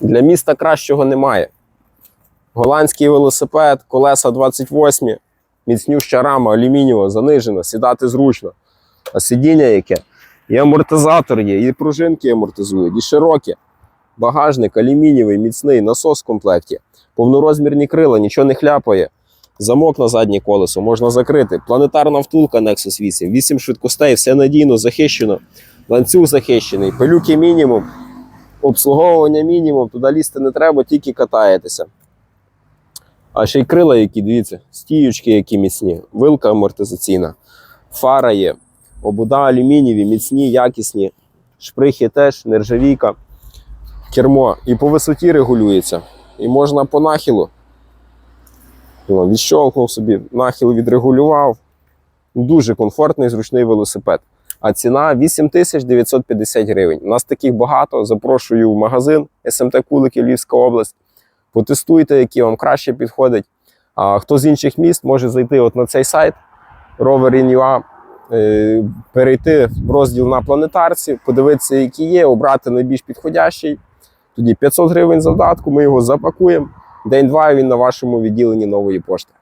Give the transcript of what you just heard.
Для міста кращого немає. Голландський велосипед, колеса 28, міцнюща рама, алюмінієва, занижена, сідати зручно. А сидіння яке? І амортизатор є, і пружинки амортизують, і широкі. Багажник алюмінієвий, міцний, насос в комплекті, повнорозмірні крила, нічого не хляпає. Замок на заднє колесо можна закрити. Планетарна втулка Nexus 8, 8 швидкостей, все надійно, захищено. Ланцюг захищений, пилюки мінімум, обслуговування мінімум, туди лізти не треба, тільки катаєтеся. А ще й крила, які, дивіться, стіючки, які міцні, вилка амортизаційна, фара є, обуда алюмінієві, міцні, якісні, шприхи теж, нержавійка, кермо. І по висоті регулюється. І можна по нахилу. Відщолкнув собі, нахил відрегулював. Дуже комфортний, зручний велосипед. А ціна 8950 гривень. У нас таких багато. Запрошую в магазин СМТ Кулики Львівська область. Потестуйте, які вам краще підходять. А хто з інших міст може зайти от на цей сайт Rover.in.ua, е, перейти в розділ на планетарці, подивитися, які є, обрати найбільш підходящий. Тоді 500 гривень завдатку, ми його запакуємо. День-два він на вашому відділенні нової пошти.